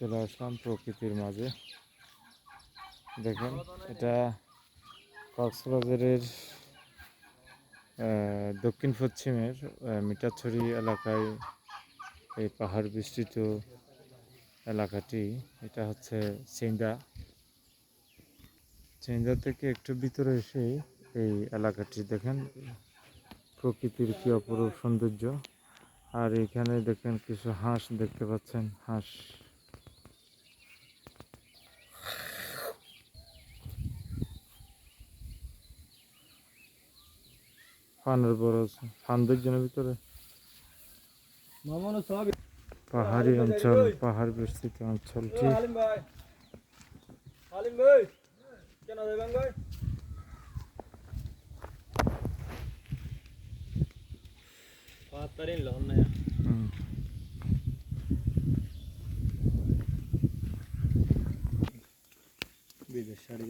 চলে আসলাম প্রকৃতির মাঝে। দেখেন, এটা কক্সবাজারের দক্ষিণ পশ্চিমের মিটাছড়ি এলাকায় এই পাহাড় বিস্তৃত এলাকাটি। এটা হচ্ছে চেন্দা চেন্দা থেকে একটু ভিতরে এসে এই এলাকাটি দেখেন, প্রকৃতির কি অপরূপ সৌন্দর্য। আর এখানে দেখেন কিছু হাঁস দেখতে পাচ্ছেন, হাঁস। ফানের বড় আছে। ফানদের জন্য ভিতরে। পাহাড়ি অঞ্চল পাহাড় বিস্তৃত অঞ্চলটি হুম। বিদেশ ছাড়ি